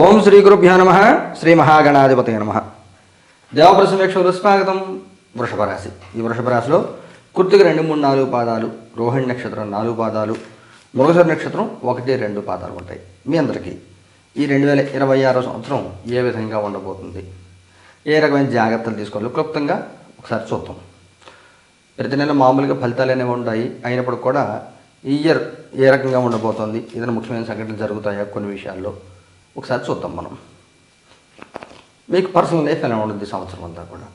ఓం శ్రీ గురుభ్యో నమ శ్రీ మహాగణాధిపతి నమ. దేవప్రసమేక్షలు స్వాగతం. వృషభ రాశి. ఈ వృషభ రాశిలో రెండు మూడు నాలుగు పాదాలు రోహిణి నక్షత్రం నాలుగు పాదాలు మృగసర నక్షత్రం ఒకటి రెండు పాదాలు ఉంటాయి. మీ అందరికీ ఈ రెండు వేల ఇరవై ఆరో సంవత్సరం ఏ విధంగా ఉండబోతుంది? ఏ రకమైన జాగ్రత్తలు తీసుకోవాలి? క్లుప్తంగా ఒకసారి చూద్దాం. ప్రతి నెల మామూలుగా ఫలితాలు అనేవి ఉంటాయి. అయినప్పుడు కూడా ఈ ఇయర్ ఏ రకంగా ఉండబోతోంది? ఏదైనా ముఖ్యమైన సంఘటనలు జరుగుతాయా? కొన్ని విషయాల్లో. ఒకసారి చూద్దాం మనం. మీకు పర్సనల్ లైఫ్ ఎలా ఉంటుంది ఈ సంవత్సరం అంతా కూడా?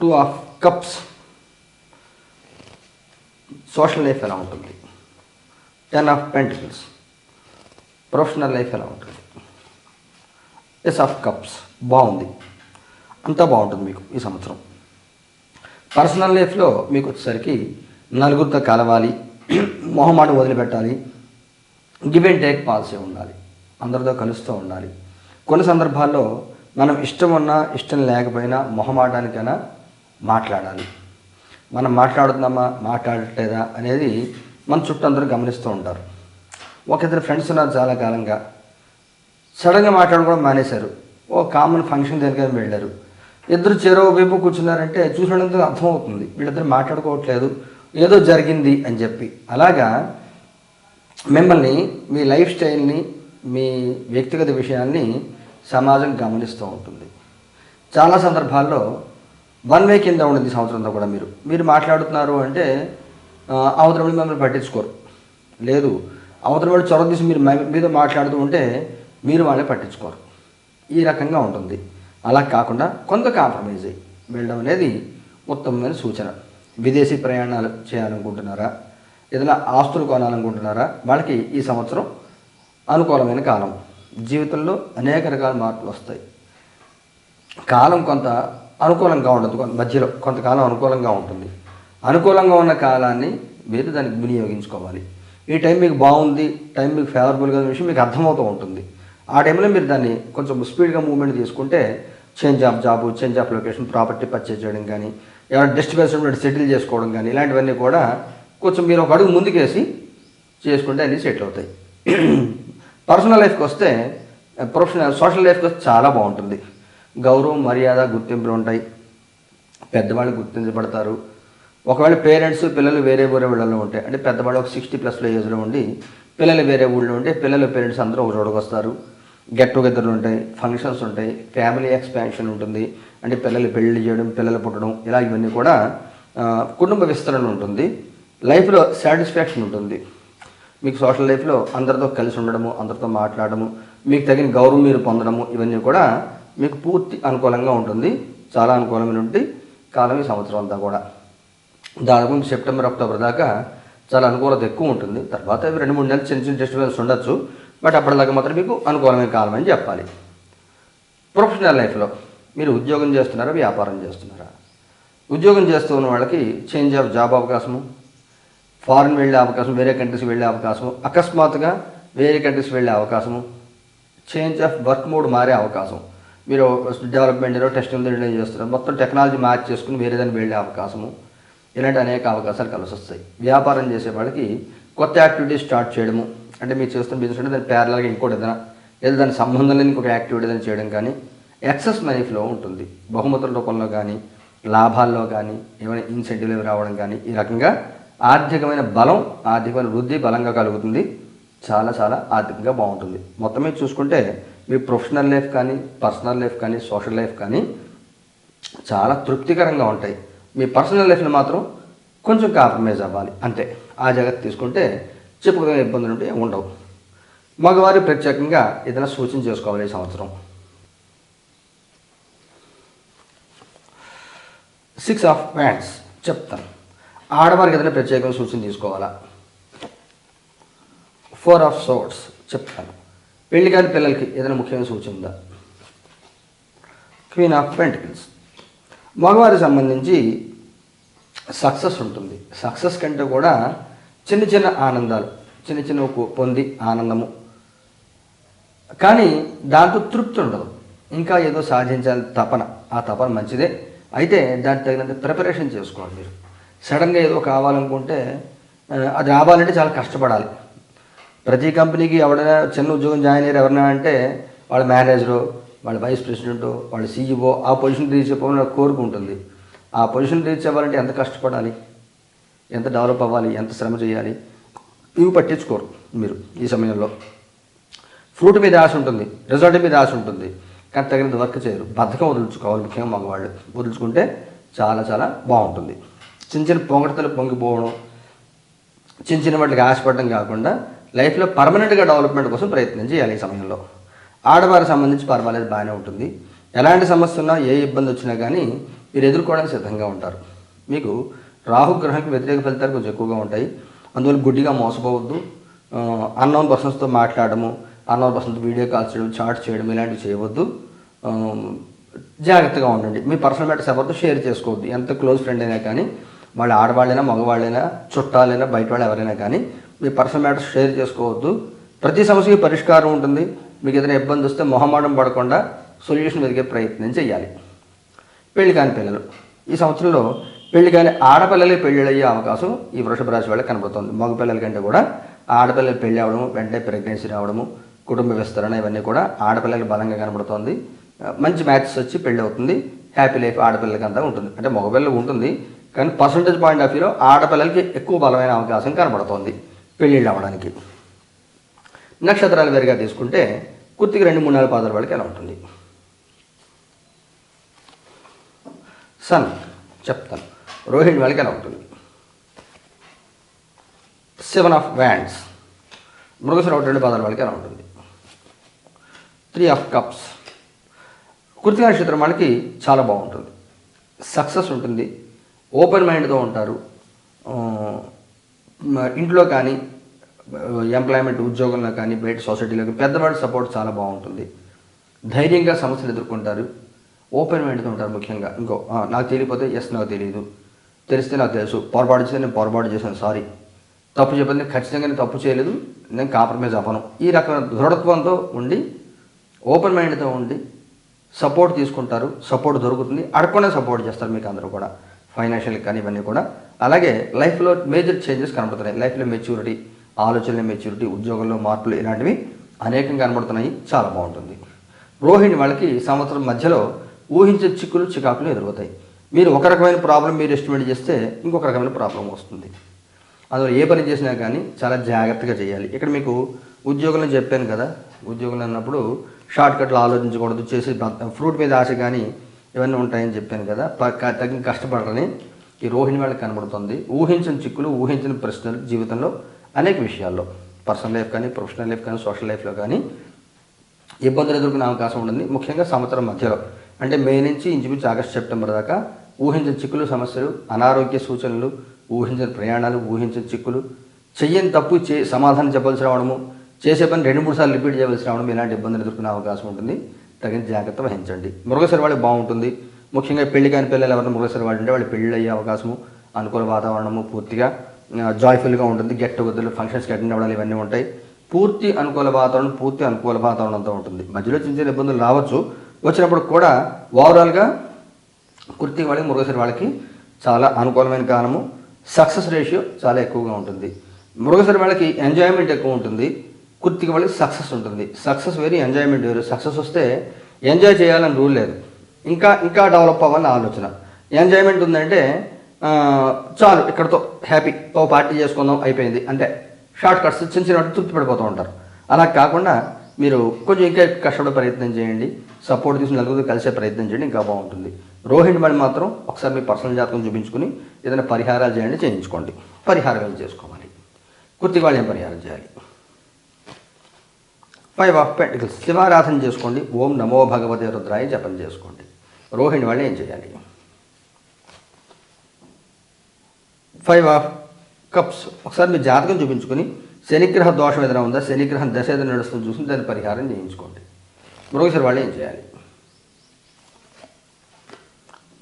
Two of cups social life ఎలా ఉంటుంది? Ten of pentacles professional life ఎలా ఉంటుంది? ఎస్ ఆఫ్ కప్స్ బాగుంది. అంతా బాగుంటుంది మీకు ఈ సంవత్సరం. పర్సనల్ లైఫ్లో మీకు వచ్చేసరికి నలుగురితో కలవాలి మొహమాట వదిలిపెట్టాలి గివ్ అండ్ టేక్ పాలసీ ఉండాలి. అందరితో కలుస్తూ ఉండాలి. కొన్ని సందర్భాల్లో మనం ఇష్టం ఉన్నా ఇష్టం లేకపోయినా మొహమాటానికైనా మాట్లాడాలి. మనం మాట్లాడుతున్నామా మాట్లాడట్లేదా అనేది మన చుట్టూ అందరూ గమనిస్తూ ఉంటారు. ఒక ఇద్దరు ఫ్రెండ్స్ ఉన్నారు చాలా కాలంగా. సడన్గా మాట్లాడుకోవడం మానేశారు. ఓ కామన్ ఫంక్షన్ దగ్గర వెళ్ళారు. ఇద్దరు చెరో వైపు కూర్చున్నారంటే చూసినందుకు అర్థమవుతుంది. వీళ్ళిద్దరు మాట్లాడుకోవట్లేదు. ఏదో జరిగింది అని చెప్పి. అలాగా మిమ్మల్ని మీ లైఫ్ స్టైల్ని మీ వ్యక్తిగత విషయాన్ని సమాజం గమనిస్తూ ఉంటుంది. చాలా సందర్భాల్లో వన్ వే కింద ఉన్నది సంవత్సరంతో కూడా మీరు. మీరు మాట్లాడుతున్నారు అంటే అవతల వాళ్ళు మిమ్మల్ని పట్టించుకోరు. లేదు అవతల వాళ్ళు చొరవ తీసి మీరు మ- మీద మాట్లాడుతూ ఉంటే మీరు వాళ్ళని పట్టించుకోరు. ఈ రకంగా ఉంటుంది. అలా కాకుండా కొంత కాంప్రమైజ్. అయ్యి వెళ్ళడం అనేది ఉత్తమమైన సూచన. విదేశీ ప్రయాణాలు చేయాలనుకుంటున్నారా? ఏదైనా ఆస్తులు కొనాలనుకుంటున్నారా? వాళ్ళకి ఈ సంవత్సరం అనుకూలమైన కాలం. జీవితంలో అనేక రకాల మార్పులు వస్తాయి. కాలం కొంత అనుకూలంగా ఉండదు. మధ్యలో కొంతకాలం అనుకూలంగా ఉంటుంది. అనుకూలంగా ఉన్న కాలాన్ని మీరు దానికి వినియోగించుకోవాలి. ఈ టైం మీకు బాగుంది టైం మీకు ఫేవరబుల్గా విషయం మీకు అర్థమవుతూ ఉంటుంది. ఆ టైంలో మీరు దాన్ని కొంచెం స్పీడ్గా మూవ్మెంట్ తీసుకుంటే change of job change of location property purchase చేయడం కానీ ఏమైనా డిస్టర్బెన్స్ సెటిల్ చేసుకోవడం కానీ ఇలాంటివన్నీ కూడా కొంచెం మీరు ఒక అడుగు ముందుకేసి చేసుకుంటే అన్నీ సెటిల్ అవుతాయి. పర్సనల్ లైఫ్కి వస్తే ప్రొఫెషనల్ సోషల్ లైఫ్కి వస్తే చాలా బాగుంటుంది. గౌరవం మర్యాద గుర్తింపులు ఉంటాయి. పెద్దవాళ్ళు గుర్తించబడతారు. ఒకవేళ పేరెంట్స్ పిల్లలు వేరే వేరే ఊళ్ళలో ఉంటాయి అంటే పెద్దవాళ్ళు ఒక సిక్స్టీ ప్లస్లో ఏజ్లో ఉండి పిల్లలు వేరే ఊళ్ళో ఉంటే పిల్లలు పేరెంట్స్ అందరూ ఒక చోటుకు వస్తారు. గెట్ టుగెదర్ ఉంటాయి ఫంక్షన్స్ ఉంటాయి ఫ్యామిలీ ఎక్స్పాన్షన్ ఉంటుంది. అంటే పిల్లలు పెళ్ళి చేయడం పిల్లలు పుట్టడం ఇలా ఇవన్నీ కూడా కుటుంబ విస్తరణ ఉంటుంది. లైఫ్లో సాటిస్ఫాక్షన్ ఉంటుంది. మీకు సోషల్ లైఫ్లో అందరితో కలిసి ఉండడము అందరితో మాట్లాడము మీకు తగిన గౌరవం మీరు పొందడము ఇవన్నీ కూడా మీకు పూర్తి అనుకూలంగా ఉంటుంది. చాలా అనుకూలమైన కాలం ఈ సంవత్సరం అంతా కూడా. దాదాపు సెప్టెంబర్ అక్టోబర్ దాకా చాలా అనుకూలత ఎక్కువ ఉంటుంది. తర్వాత రెండు మూడు నెలలు చిన్న చిన్న డిస్టర్బెన్స్ ఉండొచ్చు. బట్ అప్పటిదాకా మాత్రం మీకు అనుకూలమైన కాలం అని చెప్పాలి. ప్రొఫెషనల్ లైఫ్లో మీరు ఉద్యోగం చేస్తున్నారా వ్యాపారం చేస్తున్నారా? ఉద్యోగం చేస్తూ ఉన్న వాళ్ళకి చేంజ్ ఆఫ్ జాబ్ అవకాశము ఫారిన్ వెళ్ళే అవకాశం వేరే కంట్రీస్ వెళ్ళే అవకాశం అకస్మాత్తుగా వేరే కంట్రీస్ వెళ్ళే అవకాశము చేంజ్ ఆఫ్ వర్క్ మోడ్ మారే అవకాశం. మీరు డెవలప్మెంట్ టెస్టింగ్ నిర్ణయం చేస్తున్నారు మొత్తం టెక్నాలజీ మ్యాచ్ చేసుకుని వేరే దాన్ని వెళ్ళే అవకాశము ఇలాంటి అనేక అవకాశాలు కలిసి వస్తాయి వ్యాపారం చేసే వాళ్ళకి కొత్త యాక్టివిటీస్ స్టార్ట్ చేయడము అంటే మీరు చేస్తున్న బిజినెస్ అంటే దాని ప్యారలాగా ఇంకోటి ఏదైనా లేదా దాని సంబంధం లేని ఇంకొక యాక్టివిటీ ఏదైనా చేయడం కానీ ఎక్సెస్ మనీ ఫ్లో ఉంటుంది. బహుమతుల రూపంలో కానీ లాభాల్లో కానీ ఏమైనా ఇన్సెంటివ్లు రావడం కానీ ఈ రకంగా ఆర్థికమైన బలం ఆర్థికమైన వృద్ధి బలంగా కలుగుతుంది. చాలా చాలా ఆర్థికంగా బాగుంటుంది. మొత్తం మీద చూసుకుంటే మీ ప్రొఫెషనల్ లైఫ్ కానీ పర్సనల్ లైఫ్ కానీ సోషల్ లైఫ్ కానీ చాలా తృప్తికరంగా ఉంటాయి. మీ పర్సనల్ లైఫ్లో మాత్రం కొంచెం కాంప్రమైజ్ అవ్వాలి. అంతే. ఆ జాగ్రత్త తీసుకుంటే చెప్పుకునే ఇబ్బందులు ఉంటే ఉండవు. మగవారి ప్రత్యేకంగా ఏదైనా సూచన చేసుకోవాలి ఈ సంవత్సరం. సిక్స్ ఆఫ్ ప్యాంట్స్ చెప్తాను. ఆడవారికి ఏదైనా ప్రత్యేకంగా సూచన తీసుకోవాలా? ఫోర్ ఆఫ్ సోర్ట్స్ చెప్తాను. పెళ్ళి కాని పిల్లలకి ఏదైనా ముఖ్యమైన సూచన ఉందా? క్వీన్ ఆఫ్ పెంటికల్స్ మగవారికి సంబంధించి సక్సెస్ ఉంటుంది. సక్సెస్ కంటే కూడా చిన్న చిన్న ఆనందాలు చిన్న చిన్న పొంది ఆనందము. కానీ దాంతో తృప్తి ఉండదు. ఇంకా ఏదో సాధించాలి తపన. ఆ తపన మంచిదే. అయితే దానికి తగినంత ప్రిపరేషన్ చేసుకోవాలి మీరు. సడన్గా ఏదో కావాలనుకుంటే అది రావాలంటే చాలా కష్టపడాలి. ప్రతి కంపెనీకి ఎవడైనా చిన్న ఉద్యోగం జాయిన్ అయ్యారు ఎవరైనా అంటే వాళ్ళ మేనేజరు వాళ్ళ వైస్ ప్రెసిడెంట్ వాళ్ళ సీఈఓ ఆ పొజిషన్ రీచ్ అవ్వాలని కోరిక ఉంటుంది. ఆ పొజిషన్ రీచ్ అవ్వాలంటే ఎంత కష్టపడాలి? ఎంత డెవలప్ అవ్వాలి? ఎంత శ్రమ చేయాలి? ఇవి పట్టించుకోరు మీరు ఈ సమయంలో. ఫ్రూట్ మీద ఆశ ఉంటుంది రిజల్ట్ మీద ఆశ ఉంటుంది కానీ తగినంత వర్క్ చేయరు. బద్ధకం వదులుచుకోవాలి ముఖ్యంగా మగవాళ్ళు. వదులుచుకుంటే చాలా చాలా బాగుంటుంది. చిన్న చిన్న పొంగటతలు పొంగిపోవడం చిన్న చిన్న వాటికి ఆశపడడం కాకుండా లైఫ్లో పర్మనెంట్గా డెవలప్మెంట్ కోసం ప్రయత్నం చేయాలి ఈ సమయంలో. ఆడవారికి సంబంధించి పర్వాలేదు బాగానే ఉంటుంది. ఎలాంటి సమస్య ఉన్నా ఏ ఇబ్బంది వచ్చినా కానీ మీరు ఎదుర్కోవడానికి సిద్ధంగా ఉంటారు. మీకు రాహుగ్రహానికి వ్యతిరేక ఫలితాలు కొంచెం ఎక్కువగా ఉంటాయి. అందువల్ల గుడ్డిగా మోసపోవద్దు. అన్నోన్ పర్సన్స్తో మాట్లాడము అన్నోన్ పర్సన్తో వీడియో కాల్స్ చేయడం చాట్ చేయడం ఇలాంటివి చేయవద్దు. జాగ్రత్తగా ఉండండి. మీ పర్సనల్ మ్యాటర్స్ ఎవరితో షేర్ చేసుకోవద్దు. ఎంత క్లోజ్ ఫ్రెండ్ అయినా కానీ వాళ్ళ ఆడవాళ్ళైనా మగవాళ్ళైనా చుట్టాలైనా బయట వాళ్ళు ఎవరైనా కానీ మీ పర్సనల్ మ్యాటర్స్ షేర్ చేసుకోవద్దు. ప్రతి సమస్యకి పరిష్కారం ఉంటుంది. మీకు ఏదైనా ఇబ్బంది వస్తే మొహమాటం పడకుండా సొల్యూషన్ వెతికే ప్రయత్నం చేయాలి. పెళ్ళి కాని పిల్లలు. ఈ సంవత్సరంలో పెళ్ళి కాని ఆడపిల్లలే పెళ్ళి అయ్యే అవకాశం ఈ వృషభ రాశి వాళ్ళకి కనబడుతుంది. మగ పిల్లల కంటే కూడా ఆడపిల్లలు పెళ్ళి అవడము వెంటనే ప్రెగ్నెన్సీ రావడము కుటుంబ విస్తరణ ఇవన్నీ కూడా ఆడపిల్లలకి బలంగా కనబడుతోంది. మంచి మ్యాచెస్ వచ్చి పెళ్ళి అవుతుంది. హ్యాపీ లైఫ్ ఆడపిల్లలకి అంతా ఉంటుంది. అంటే మగపిల్లలు ఉంటుంది. కానీ పర్సంటేజ్ పాయింట్ ఆఫ్ వ్యూలో ఆడపిల్లలకి ఎక్కువ బలమైన అవకాశం కనబడుతోంది పెళ్ళిళ్ళు అవ్వడానికి. నక్షత్రాలు వేరుగా తీసుకుంటే కుర్తికి రెండు మూడు నాలుగు పాదాల వాళ్ళకి ఎలా ఉంటుంది? సన్ చెప్తాను. రోహిణి వాళ్ళకి ఎలా ఉంటుంది? సెవెన్ ఆఫ్ వ్యాండ్స్ మృగశిర ఒకటి రెండు పాదాల వాళ్ళకి ఎలా ఉంటుంది? త్రీ ఆఫ్ కప్స్ కృతిక నక్షత్రం వాళ్ళకి చాలా బాగుంటుంది. సక్సెస్ ఉంటుంది. ఓపెన్ మైండ్తో ఉంటారు. ఇంట్లో కానీ ఎంప్లాయ్మెంట్ ఉద్యోగంలో కానీ బయట సొసైటీలో కానీ పెద్దవాడి సపోర్ట్ చాలా బాగుంటుంది. ధైర్యంగా సమస్యలు ఎదుర్కొంటారు. ఓపెన్ మైండ్తో ఉంటారు ముఖ్యంగా. ఇంకో నాకు తెలియకపోతే ఎస్ నాకు తెలియదు. తెలిస్తే నాకు తెలుసు. పొరపాటు చేస్తే నేను పొరపాటు చేశాను సారీ తప్పు చెప్పింది ఖచ్చితంగా నేను తప్పు చేయలేదు. నేను కాంప్రమైజ్ అవ్వను. ఈ రకమైన దృఢత్వంతో ఉండి ఓపెన్ మైండ్తో ఉండి సపోర్ట్ తీసుకుంటారు. సపోర్ట్ దొరుకుతుంది. అడగకుండా సపోర్ట్ చేస్తారు మీకు అందరూ కూడా. ఫైనాన్షియల్ కానీ ఇవన్నీ కూడా. అలాగే లైఫ్లో మేజర్ చేంజెస్ కనబడుతున్నాయి. లైఫ్లో మెచ్యూరిటీ ఆలోచనలు మెచ్యూరిటీ ఉద్యోగంలో మార్పులు ఇలాంటివి అనేకం కనబడుతున్నాయి. చాలా బాగుంటుంది. రోహిణి వాళ్ళకి సంవత్సరం మధ్యలో ఊహించే చిక్కులు చికాకులు ఎదురవుతాయి. మీరు ఒక రకమైన ప్రాబ్లం మీరు ఎస్టిమేట్ చేస్తే ఇంకొక రకమైన ప్రాబ్లం వస్తుంది. అందులో ఏ పని చేసినా కానీ చాలా జాగ్రత్తగా చేయాలి. ఇక్కడ మీకు ఉద్యోగంలో చెప్పాను కదా. ఉద్యోగంలో అన్నప్పుడు షార్ట్ కట్లు ఆలోచించకూడదు. చేసి ఫ్రూట్ మీద ఆశ కానీ ఇవన్నీ ఉంటాయని చెప్పాను కదా. తగిన కష్టపడాలని ఈ రోహిణి వాళ్ళకి కనబడుతుంది. ఊహించిన చిక్కులు ఊహించిన ప్రశ్నలు జీవితంలో అనేక విషయాల్లో. పర్సనల్ లైఫ్ కానీ ప్రొఫెషనల్ లైఫ్ కానీ సోషల్ లైఫ్లో కానీ ఇబ్బందులు ఎదుర్కొనే అవకాశం ఉంటుంది. ముఖ్యంగా సంవత్సరం మధ్యలో. అంటే మే నుంచి ఇంచుమించు ఆగస్టు సెప్టెంబర్ దాకా ఊహించిన చిక్కులు సమస్యలు అనారోగ్య సూచనలు ఊహించిన ప్రయాణాలు ఊహించిన చిక్కులు చెయ్యని తప్పు చే సమాధానం చెప్పాల్సి రావడము చేసే పని రెండు మూడు సార్లు రిపీట్ చేయవలసి రావడం ఇలాంటి ఇబ్బందులు ఎదుర్కొనే అవకాశం ఉంటుంది. తగిన జాగ్రత్త వహించండి. మృగశిర వాళ్ళకి బాగుంటుంది. ముఖ్యంగా పెళ్ళి కాని పిల్లలు ఎవరైనా మృగశిర వాళ్ళు ఉంటే వాళ్ళు పెళ్ళి అయ్యే అవకాశము అనుకూల వాతావరణము పూర్తిగా జాయ్ఫుల్గా ఉంటుంది. గెట్ టుగెదర్లు ఫంక్షన్స్కి అటెండ్ అవ్వడాలు ఇవన్నీ ఉంటాయి. పూర్తి అనుకూల వాతావరణం పూర్తి అనుకూల వాతావరణంతో ఉంటుంది. మధ్యలో చిన్న చిన్న ఇబ్బందులు రావచ్చు. వచ్చినప్పుడు కూడా ఓవరాల్గా కుర్తి వాళ్ళకి మృగశిర వాళ్ళకి చాలా అనుకూలమైన కాలము. సక్సెస్ రేషియో చాలా ఎక్కువగా ఉంటుంది. మృగశిర వాళ్ళకి ఎంజాయ్మెంట్ ఎక్కువ ఉంటుంది. కుర్తికి వాళ్ళకి సక్సెస్ ఉంటుంది. సక్సెస్ వేరు ఎంజాయ్మెంట్ వేరు. సక్సెస్ వస్తే ఎంజాయ్ చేయాలని రూల్ లేదు. ఇంకా ఇంకా డెవలప్ అవ్వాలని ఆలోచన. ఎంజాయ్మెంట్ ఉందంటే చాలు ఇక్కడతో హ్యాపీ. ఓ పార్టీ చేసుకుందాం అయిపోయింది. అంటే షార్ట్ కట్స్ చిన్న చిన్న తృప్తి పడిపోతూ ఉంటారు. అలా కాకుండా మీరు కొంచెం ఇంకా కష్టపడే ప్రయత్నం చేయండి. సపోర్ట్ తీసుకుని నలుగురు కలిసే ప్రయత్నం చేయండి ఇంకా బాగుంటుంది. రోహిణి మణి మాత్రం ఒకసారి మీ పర్సనల్ జాతకం చూపించుకుని ఏదైనా పరిహారాలు చేయండి చేయించుకోండి. పరిహారం ఏం చేసుకోవాలి? కుర్తి వాళ్ళు ఏం పరిహారం చేయాలి? ఫైవ్ ఆఫ్ పెంటికల్స్ శివారాధన చేసుకోండి. ఓం నమో భగవతే రుద్రాయ జపం చేసుకోండి. రోహిణి వాళ్ళు ఏం చేయాలి? ఫైవ్ ఆఫ్ కప్స్ ఒకసారి మీ జాతకం చూపించుకొని శనిగ్రహ దోషం ఏదైనా ఉందా? శనిగ్రహం దశ ఏదైనా నడుస్తుంది చూసుకుని దాన్ని పరిహారం చేయించుకోండి. మరొకసారి వాళ్ళు ఏం చేయాలి?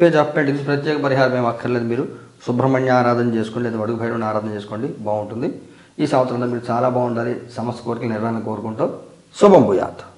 పేజ్ ఆఫ్ పెంటికల్స్ ప్రత్యేక పరిహారం ఏం అక్కర్లేదు మీరు. సుబ్రహ్మణ్య ఆరాధన చేసుకోండి. లేదా వడుగు భైరవుని ఆరాధన చేసుకోండి. బాగుంటుంది. ఈ సంవత్సరంలో మీరు చాలా బాగుండాలి. సమస్త కోరికలు నిర్వహణ కోరుకుంటూ. sobom bo.